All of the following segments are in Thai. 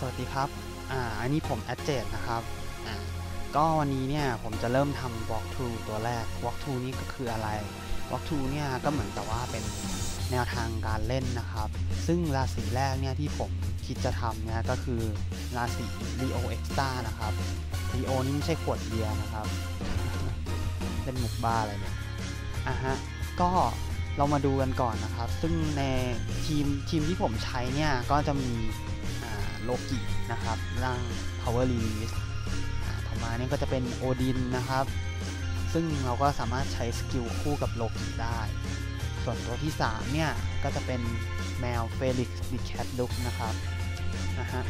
สวัสดีครับ อ่า อันนี้ผมแอดเจดนะครับ อ่า ก็วันนี้เนี่ยผมจะเริ่มทำ walk through ตัวแรก walk through นี่ก็คืออะไร walk through เนี่ยก็เหมือนกับว่าเป็นแนวทางการเล่นนะครับ ซึ่งราศีแรกเนี่ยที่ผมคิดจะทำเนี่ยก็คือราศี Leo Extra นะครับ Leo นี่ไม่ใช่ขวดเบียร์นะครับ เป็นหมุกบ้าอะไรเนี่ย อะฮะ ก็เรามาดูกันก่อนนะครับ ซึ่งในทีมทีมที่ผมใช้เนี่ยก็จะมี โลกินะครับร่าง power release ต่อมาเนี่ยก็จะเป็นโอดินนะครับ ซึ่งเราก็สามารถใช้สกิลคู่กับโลกิได้ ส่วนตัวที่ 3 เนี่ย ก็จะเป็นแมวเฟลิกซ์ดิแคทลุกนะครับนะฮะ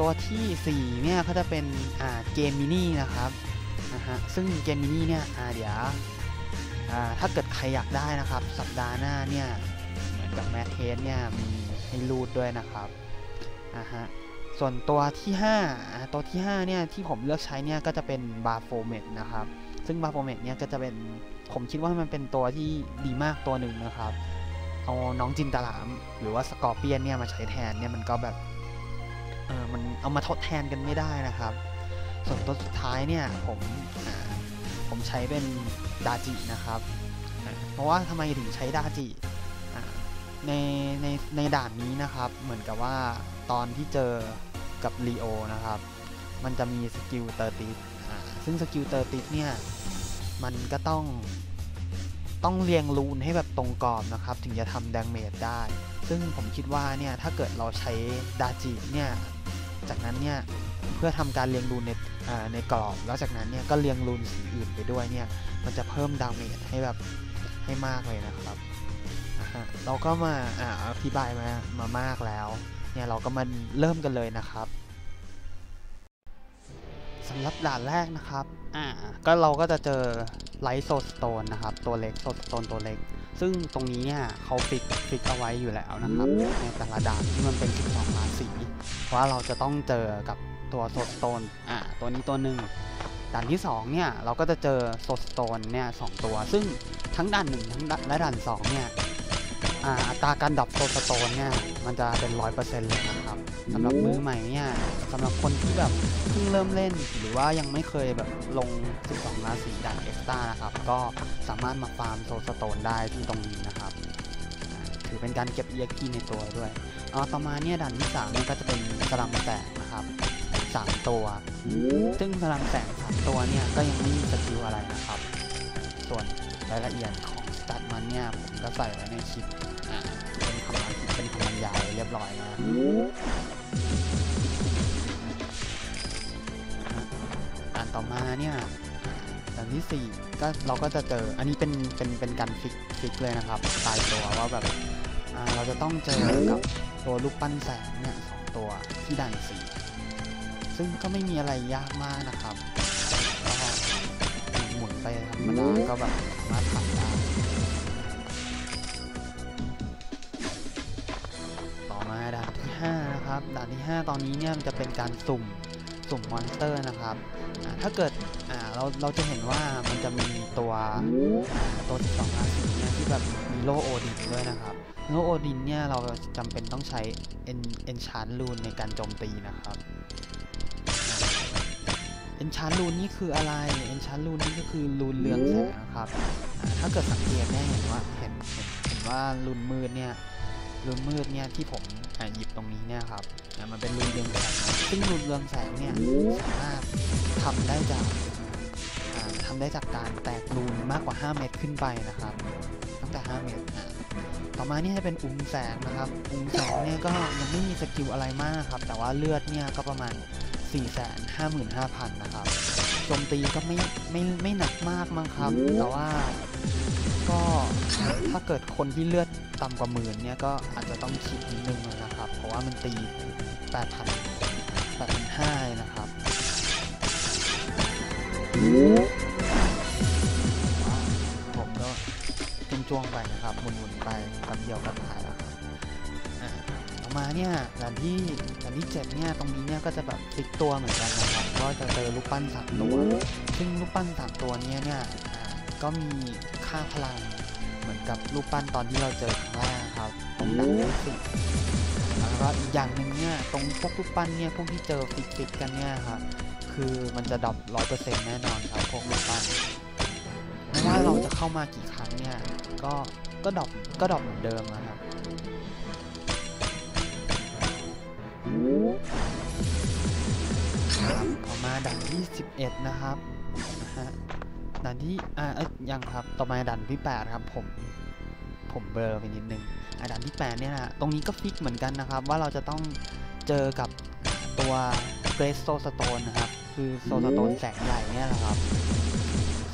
ตัวทีสี่ 4 เนี่ยก็จะเป็นอ่าเกมมินี่นะครับนะฮะซึ่งเกมมินี่เนี่ยอ่าเดี๋ยวอ่าถ้าเกิดใครอยากได้นะครับ สัปดาห์หน้าเนี่ยเหมือนกับแมทเทสเนี่ยมีให้รูดด้วยนะครับอ่าฮะ ส่วนตัวที่5อ่าตัวที่5เนี่ยที่ผมเลือกใช้เนี่ยก็จะเป็นบาโฟเมตนะครับ ซึ่งบาโฟเมตเนี่ยก็จะเป็นผมคิดว่ามันเป็นตัวที่ดีมากตัวหนึ่งนะครับ เอาน้องจินตลาม หรือว่าสกอร์เปียนเนี่ยมาใช้แทนเนี่ยมันก็แบบเออมันเอามาทดแทนกันไม่ได้นะครับ ส่วนตัวสุดท้ายเนี่ยผมผมใช้เป็นดาจินะครับ เพราะว่าทำไมถึงใช้ดาจิในในในด่านนี้นะครับ เหมือนกับว่า ตอนที่เจอกับลีโอนะครับ มันจะมีสกิลเตอร์ติสซึ่งสกิลเตอร์ติสเนี่ย มันก็ต้องต้องเรียงรูนให้แบบตรงกรอบนะครับ ถึงจะทำแดงเมจได้ ซึ่งผมคิดว่าเนี่ย ถ้าเกิดเราใช้ดาจิเนี่ย จากนั้นเนี่ย เพื่อทำการเรียงรูนในในกรอบ แล้วจากนั้นเนี่ยก็เรียงรูนสีอื่นไปด้วยเนี่ย มันจะเพิ่มดาเมจให้แบบให้มากเลยนะครับเราก็มาอ่าอธิบายมามามากแล้ว เนี่ยเราก็มาเริ่มกันเลยนะครับสำหรับด่านแรกนะครับอ่าก็เราก็จะเจอไลท์โซสโตนนะครับตัวเล็กโซสโตนตัวเล็ก ซึ่งตรงนี้เนี่ยเขาฟิกฟิกเอาไว้อยู่แล้วนะครับในแต่ละด่านที่มันเป็น 12ราศีว่าเราจะต้องเจอกับตัวโซสโตนอ่าตัวนี้ตัวหนึ่งด่านที่2เนี่ยเราก็จะเจอโซสโตนเนี่ยสตัว ซึ่งทั้งด่านหนึ่งทั้งด่านและด่าน2เนี่ย อ่าอัตราการดับโซสโตนเนี่ยมันจะเป็น100%เปอร์เซ็นต์เลยนะครับสำหรับมือใหม่เนี่ยสำหรับคนที่แบบเพิ่งเริ่มเล่น หรือว่ายังไม่เคยแบบลง 12 ราศีด่านเอ็กซ์ต้านะครับ ก็สามารถมาฟาร์มโซสโตนได้ที่ตรงนี้นะครับถือเป็นการเก็บ EXP ในตัวด้วยเอาต่อมาเนี่ยด่านที่3เนี่ยก็จะเป็นสลัมแตกนะครับสามตัว ซึ่งพลังแสงสามตัวเนี่ยก็ยังไม่มีสกิลอะไรนะครับ ส่วนรายละเอียดข องสตัตมันเนี่ยผมก็ใส่ไว้ในคลิปอ่าเป็นคำอธิเป็นคำบรรยายเรียบร้อยแล้วอ่านต่อมาเนี่ยด่านที่สี่ก็เราก็จะเจออันนี้เป็นเป็นเป็นการฟิกฟิกเลยนะครับตายตัวว่าแบบอ่าเราจะต้องเจอกับตัวลูกปั้นแสงเนี่ยสองตัวที่ด่านสี่ซึ่งก็ไม่มีอะไรยากมากนะครับก็หมุนไปธรรมดาก็แบบสามารถทำได้ นะครับด่านที่ 5 ตอนนี้เนี่ยมันจะเป็นการสุ่มสุ่มมอนสเตอร์นะครับถ้าเกิดเราเราจะเห็นว่ามันจะมีตัวตัว12ราศีเนี่ยที่แบบมีโลโอดินด้วยนะครับโลโอดินเนี่ยเราจำเป็นต้องใช้เอ็นเอนชานรูนในการโจมตีนะครับเอนชานรูนนี่คืออะไรเอนชานรูนนี่ก็คือรูนเรืองแสงนะครับถ้าเกิดสังเกตเนี่ยเห็นว่าเห็นเห็นว่ารูนมืดเนี่ย รูนมืดเนี่ยที่ผมอ่าหยิบตรงนี้เนี่ยครับอ่ามันเป็นรูนเรืองแสงนะซึ่งรูนเรืองแสงเนี่ยสามารถทำได้จากอ่าทำได้จากการแตกรูนมากกว่า 5 เม็ดขึ้นไปนะครับ ตั้งแต่ 5 เม็ดอ่าต่อมาเนี่ยจะเป็นอุ้งแสงนะครับ อุ้งแสงเนี่ยก็ยังไม่มีสกิลอะไรมากครับ แต่ว่าเลือดเนี่ยก็ประมาณ 455,000 นะครับ โจมตีก็ไม่ไม่ไม่หนักมากมั้งครับ แต่ว่าก็ถ้าเกิดคนที่เลือดต่ำกว่าหมื่นเนี่ยก็อาจจะต้องคิดนิดนึงนะครับ เพราะว่ามันตี8,000 8,500เลยนะครับผมก็จ้วงๆไปนะครับหมุนๆไปแป๊บเดียวก็ตาย มาเนี่ยด่านที่ด่านที่เจ็ดเนี่ยตรงนี้เนี่ยก็จะแบบฟิกตัวเหมือนกันนะครับก็จะเจอลูกปั้นสามตัวซึ่งลูกปั้นสามตัวเนี้ยเนี่ยก็มีค่าพลังเหมือนกับลูกปั้นตอนที่เราเจอครั้งแรกครับตรงด่านที่สิบอ่าก็อีกอย่างหนึ่งเนี่ยตรงพวกรูปปั้นเนี่ยพวกที่เจอฟิกฟิกกันเนี่ยครับคือมันจะดรอปร้อยเปอร์เซ็นต์แน่นอนครับพวกรูปปั้นไม่ว่าเราจะเข้ามากี่ครั้งเนี่ยก็ก็ดรอปก็ดรอปเหมือนเดิมนะครับ ต่อมาด่านที่ 11 นะครับนะฮะด่านที่อ่าเอ้ยยังครับต่อมาด่านที่ 8 ครับผมผมเบลอไปนิดนึงอ่าด่านที่ 8 เนี่ยนะตรงนี้ก็ฟิกเหมือนกันนะครับ ว่าเราจะต้องเจอกับตัวเกรสโซสโตนนะครับ คือโซสโตนแสงใหญ่เนี่ยแหละครับ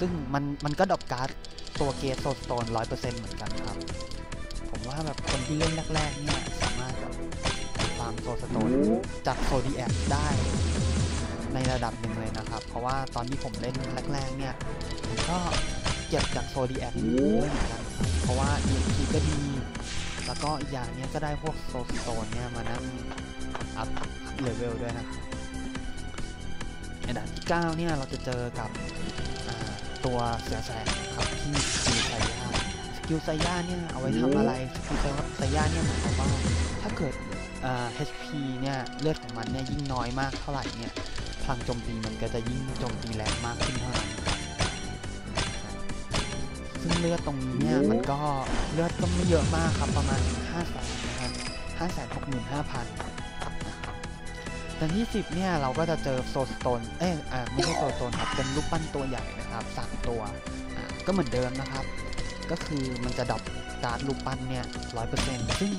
ซึ่งมันมันก็ดรอปการ์ดตัวเกรสโซสโตนร้อยเปอร์เซ็นต์เหมือนกันครับ ผมว่าแบบคนที่เล่นแรกๆเนี่ยสามารถแบบฟาร์มโซสโตนจากโซดีแอคได้ ในระดับหนึ่งเลยนะครับ เพราะว่าตอนที่ผมเล่นแรกๆเนี่ยผมก็เก็บจากโซดีแอคเยอะเหมือนกันครับเพราะว่า EMP ก็ดี แล้วก็อีกอย่างเนี้ยก็ได้พวกโซสโตนเนี่ยมานั่งอัพเลเวลด้วยนะครับในด่านที่ 9 เนี่ยเราจะเจอกับอ่าตัวเสือแสงครับที่สกิลไซย่าสกิลไซย่าเนี่ยเอาไว้ทำอะไรสกิลไซย่าเนี่ยหมายความว่าถ้าเกิดอ่า HP เนี่ยเลือดของมันเนี่ยยิ่งน้อยมากเท่าไหร่เนี่ยพ ลังโจมตีมันก็จะยิ่งโจมตีแรงมากขึ้นเท่านั้นครับซึ่งเลือดตรงนี้เนี่ยมันก็เลือดก็ไม่เยอะมากครับประมาณ5แสนนะครับ5แสน6 5 0 0 0นะครับดันที่ 10 เนี่ยเราก็จะเจอโซสโตน เอ้ยอ่าไม่ใช่โซสโตนครับเป็นรูปปั้นตัวใหญ่นะครับสามตัวอ่าก็เหมือนเดิมนะครับ ก็คือมันจะดรอปการ์ดรูปปั้นเนี่ยร้อยเปอร์เซ็นต์ซึ่ง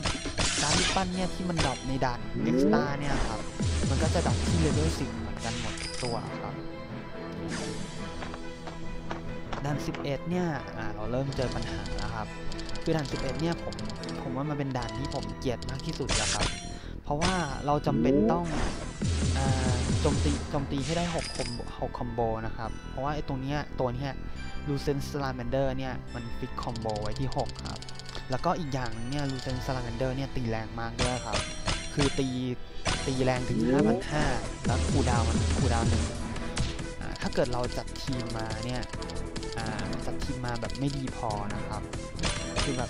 การ์ดรูปปั้นเนี่ยที่มันดรอปในด่านเอ็กซ์ตาเนี่ยครับ มันก็จะดรอปที่เลเวลสิบเหมือนกันหมดทุกตัวครับด่าน11 เนี่ยเราเริ่มเจอปัญหาแล้วครับ คือด่าน11 เนี่ยผมผมว่ามันเป็นด่านที่ผมเกลียดมากที่สุดแล้วครับ เพราะว่าเราจำเป็นต้องโจมตีโจมตีให้ได้6คอม6คอมโบนะครับ เพราะว่าไอ้ตรงเนี้ยตัวเนี้ยลูเซนสลา m มนเดอร์เนี่ยมันฟิกคอมโบไว้ที่ 6 ครับ แล้วก็อีกอย่างหนึงเนี่ยลูเซนสลา m มนเดอร์เนี่ยตีแรงมากด้วยครับ คือตีตีแรงถึง 5,500 แล้วคูลดาวน์มันคูลดาวน์หนึ่งอ่าถ้าเกิดเราจัดทีมมาเนี่ยอ่าจัดทีมมาแบบไม่ดีพอนะครับ คือแบบ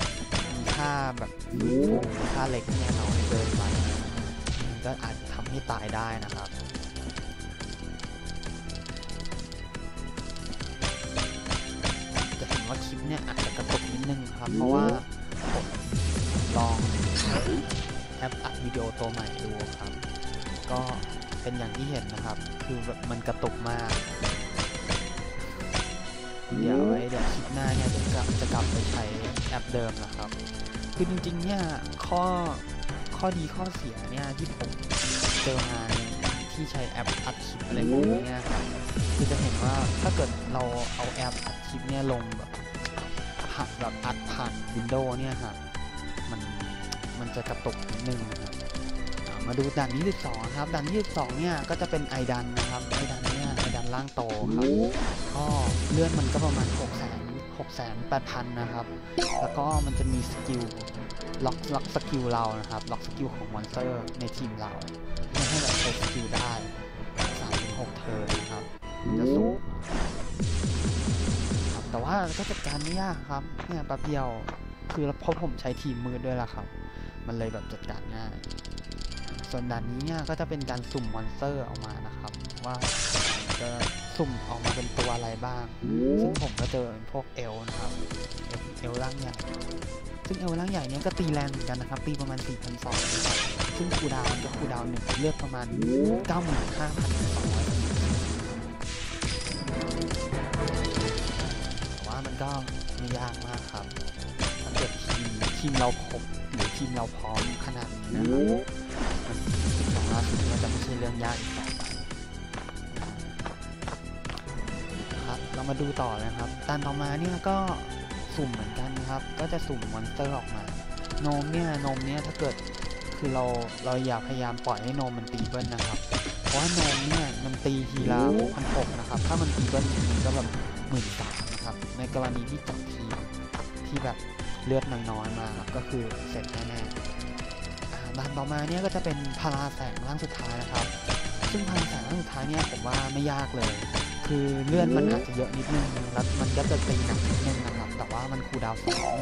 มีค่าแบบฟื้นฟูค่าเล็กเนี่ยน้อยเกินไปมันก็อาจจะทำให้ตายได้นะครับจะเห็นว่าคลิปเนี่ยอาจจะกระตุกนิดนึงครับ เพราะว่า แอปอัดวิดีโอตัวใหม่ดูครับ ก็เป็นอย่างที่เห็นนะครับ คือแบบมันกระตุกมาก เดี๋ยวไว้เดี๋ยวคลิปหน้าเนี่ยจะกลับจะกลับไปใช้แอปเดิมนะครับ คือจริงๆเนี่ยข้อข้อดีข้อเสียเนี่ยที่ผมเจอมาในที่ใช้แอปอัดคลิปอะไรพวกนี้เนี่ยครับคือจะเห็นว่าถ้าเกิดเราเอาแอปอัดคลิปเนี่ยลงแบบผ่านแบบอัดผ่านวินโดว์เนี่ยฮะมัน มันจะกระตุกนิดนึงนะครับมาดูด่านที่12ครับด่านที่12เนี่ยก็จะเป็นไอดันนะครับไอดันเนี่ยไอดันล่างโตครับก็เลื่อนมันก็ประมาณ6 0 0 0 0 6 8 0 0 0นะครับ แล้วก็มันจะมีสกิลล็อกล็อกสกิลเรานะครับ ล็อกสกิลของมอนสเตอร์ในทีมเราไม่ให้แบบใช้สกิลได้3ถึง6เทิร์นนะครับจะสูงครับแต่ว่าก็จัดการไม่ยากครับเนี่ยแป๊บเดียวคือเพราะผมใช้ทีมมืดด้วยล่ะครับ มันเลยแบบจัดการง่าย ส่วนด่านนี้เนี่ยก็จะเป็นการสุ่มมอนสเตอร์ออกมานะครับ ว่าจะสุ่มออกมาเป็นตัวอะไรบ้าง ซึ่งผมก็เจอพวกเอลนะครับเอลเอลร่างใหญ่ซึ่งเอลร่างใหญ่เนี่ยก็ตีแรงเหมือนกันนะครับ ตีประมาณ 4,200 ซึ่งคูดาวก็คูดาวหนึ่งเลือกประมาณ 95,200แต่ว่ามันก็ไม่ยากมากครับถ้าเกิดทีมทีมเราครบ ทีมเราพร้อมขนาดนี้นะครับมัน12ราศีเนี่ยจะไม่ใช่เรื่องยากอีกต่อไปครับเรามาดูต่อเลยครับ ตานต่อมาเนี่ยก็สุ่มเหมือนกันนะครับ ก็จะสุ่มมอนสเตอร์ออกมา โนมเนี่ยโนมเนี่ยถ้าเกิดคือเราเราอย่าพยายามปล่อยให้โนมมันตีเบิ้ลนะครับ เพราะว่าโนมเนี่ยมันตีทีละ6,600นะครับ ถ้ามันตีเบิ้ลทีนึงก็แบบหมื่นสามนะครับ ในกรณีที่จับทีที่แบบ เลือดน้อยๆมาครับก็คือเสร็จแน่ๆอ่าด่านต่อมาเนี่ยก็จะเป็นพาราแสงร่างสุดท้ายนะครับ ซึ่งพาราแสงร่างสุดท้ายเนี่ยผมว่าไม่ยากเลย คือเลื่อนมันอาจจะเยอะนิดนึงแล้วมันก็จะตีหนักนิดนึงนะครับ แต่ว่ามันคูดาวสอง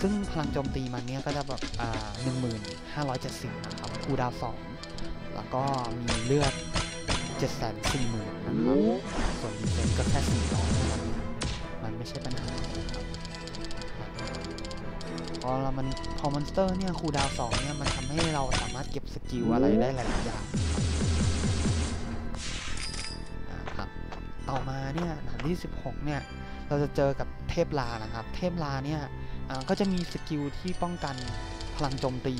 ซึ่งพลังโจมตีมันเนี่ยก็จะแบบอ่าหนึ่งหมื่นห้าร้อยเจ็ดสิบนะครับคูดาวสองแล้วก็มีเลือดเจ็ดแสนสี่หมื่นนะครับ ส่วนดีเฟนก็แค่สี่ร้อยมันไม่ใช่ปัญหาครับ พอเรามันพอมอนสเตอร์เนี่ยคูดาวสองเนี่ยมันทำให้เราสามารถเก็บสกิลอะไรได้หลายอย่างอ่าครับต่อมาเนี่ยด่านที่ 16 เนี่ยเราจะเจอกับเทพลานะครับ เทพลาเนี่ยก็จะมีสกิลที่ป้องกันพลังโจมตี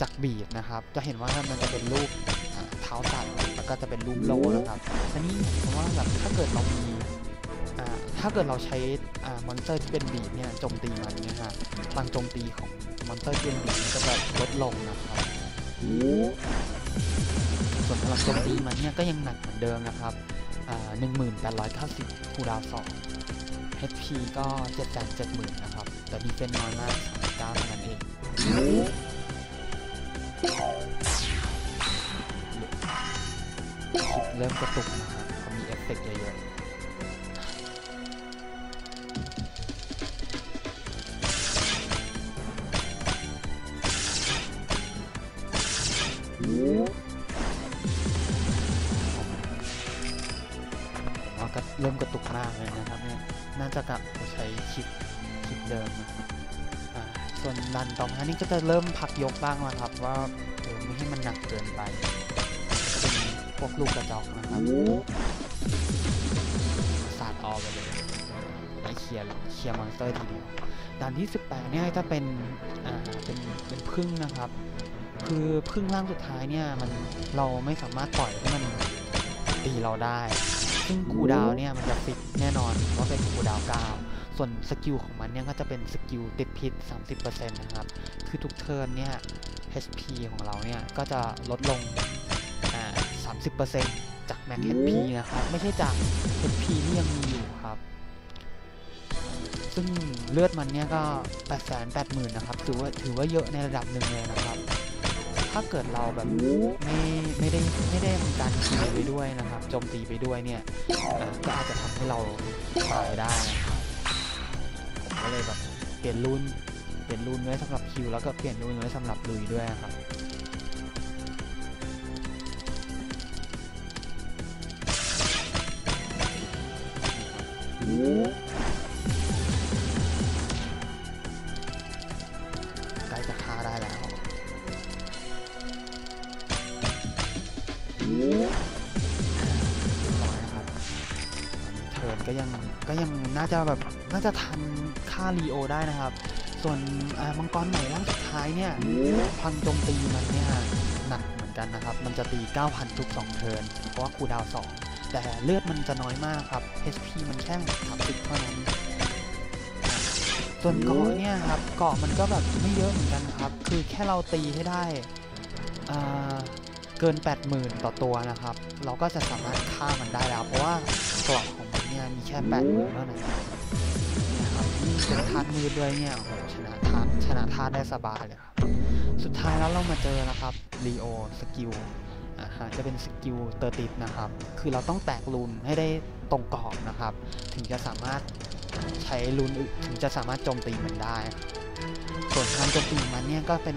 จากบีดนะครับ จะเห็นว่ามันจะเป็นรูปเท้าสัตว์แล้วก็จะเป็นรูปโลนะครับอันนี้หมว่าแบบถ้าเกิดเรามีอ่า ถ้าเกิดเราใช้อมอนสเตอร์ที่เป็นบีเนี่ยโจมตีมันเนี่ยฮะพลังโจมตีของมอนสเตอร์ที่เป็นบีดมันก็จะลดลงนะครับส่วนพลังโจมตีมันเนี่ยก็ยังหนักเหมือนเดิมนะครับหนึ่งหมื่นแปดร้อ่า1890คูดาวน์2 HP ก็770,000นนะครับ แต่ดีเฟนน้อยมาก39เท่านั้นเองเริ่มกระตุกนะครับเขามีเอฟเฟกต์เยอะๆ เริ่มกระตุกมากเลยนะครับเนี่ยน่าจะกลับไปใช้คลิปคลิปเดิมนะส่วนดันต่อมานี่ก็จะเริ่มพักยกบ้างแล้วครับ ว่าเออไม่ให้มันหนักเกินไปเป็นพวกลูกกระจอกนะครับสาดออไปเลยไปเคลียร์เคลียร์มอนสเตอร์ทีเดียวด่านที่ 18 เนี่ยจะเป็นอ่าเป็นเป็นพึ่งนะครับ คือพึ่งร่างสุดท้ายเนี่ยมันเราไม่สามารถปล่อยให้มันตีเราได้ ซึ่งคูลดาวน์เนี่ยมันจะฟิกแน่นอนว่าเป็นคูลดาวน์9ส่วนสกิลของมันเนี่ยก็จะเป็นสกิลติดพิษ 30%นะครับ คือทุกเทิร์นเนี่ย HP ของเราเนี่ยก็จะลดลงอ่า30%จาก Max HP นะครับ ไม่ใช่จาก HP ที่ยังมีอยู่ครับ ซึ่งเลือดมันเนี่ยก็880,000นะครับ ถือว่าถือว่าเยอะในระดับหนึ่งเลยนะครับ ถ้าเกิดเราแบบไม่ไม่ได้ไม่ได้ทำการคีไปด้วยนะครับโจมตีไปด้วยเนี่ยก็อาจจะทำให้เราตายได้ครับผมก็เลยแบบเปลี่ยนรุ่นเปลี่ยนรุ่นไว้สำหรับคิวแล้วก็เปลี่ยนรุ่นไว้สำหรับลุยด้วยครับใก ก็ยังก็ยังน่าจะแบบน่าจะทันฆ่าลีโอได้นะครับ ส่วนมังกรใหม่ร่างสุดท้ายเนี่ยพลังโจมตีมันเนี่ยหนักเหมือนกันนะครับ มันจะตี 9,000 ทุก 2 เทิร์นเพราะว่าคูดาว 2 แต่เลือดมันจะน้อยมากครับ HP มันแค่30เท่านั้นส่วนเกาะเนี่ยครับเกาะมันก็แบบไม่เยอะเหมือนกันครับ คือแค่เราตีให้ได้เกิน 80,000 ต่อตัวนะครับ เราก็จะสามารถฆ่ามันได้แล้ว เพราะว่าเกาะของ เนี่ยมีแค่80,000เท่านั้นนะครับนี่เป็นธาตุมืดด้วยเนี่ยชนะธาตุชนะธาตุได้สบายเลยครับ สุดท้ายแล้วเรามาเจอนะครับรีโอสกิลฮะจะเป็นสกิลเตอร์ติดนะครับ คือเราต้องแตกรูนให้ได้ตรงกรอบนะครับ ถึงจะสามารถใช้รูนอื่นถึงจะสามารถโจมตีมันได้ ส่วนพลังโจมตีมันเนี่ยก็เป็น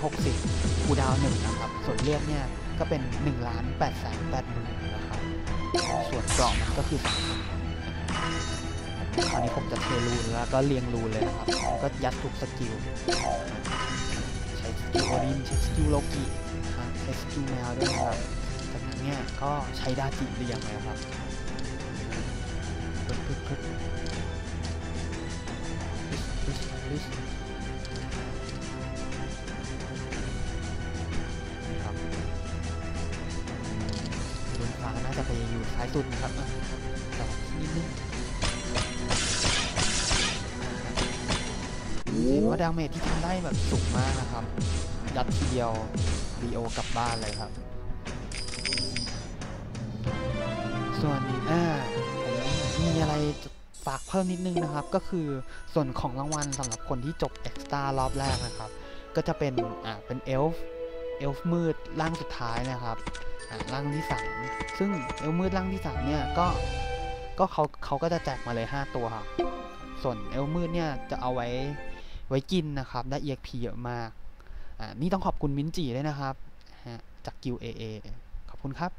9,160 คูดาวหนึ่งนะครับ ส่วนเลือดเนี่ยก็เป็น1ล้าน8แสน8หมื่นนะครับ ส่วนกรอบก็คือ3คราวนี้ผมจะเทรูนแล้วก็เรียงรูนเลยนะครับ ก็ยัดทุกสกิล ใช้สกิลอรินใช้สกิลโลกิใช้สกิลแมวด้วยนะครับจากนั้นเนี่ยก็ใช้ดาจิเรียงเลยครับปึ๊บปึ๊บ อยู่ซ้ายสุดนะครับอะต่อนิดนึงเห็นว่าดาเมจที่ทำได้แบบสูงมากนะครับ ยัดทีเดียวรีโอกลับบ้านเลยครับ ส่วนอ่าผมมีอะไรจะฝากเพิ่มนิดนึงนะครับ ก็คือส่วนของรางวัลสำหรับคนที่จบเอ็กซ์ตร้ารอบแรกนะครับ ก็จะเป็นอ่าเป็นเอลฟ์เอลฟ์มืดร่างสุดท้ายนะครับอ่า ร่างที่สามซึ่งเอลมืดร่างที่สามเนี่ยก็ก็เขาเขาก็จะแจกมาเลย 5 ตัวครับ ส่วนเอลมืดเนี่ยจะเอาไว้ไว้กินนะครับ ได้ EXP เยอะมาก อ่า นี่ต้องขอบคุณมินจีด้วยนะครับ จาก QAA ขอบคุณครับ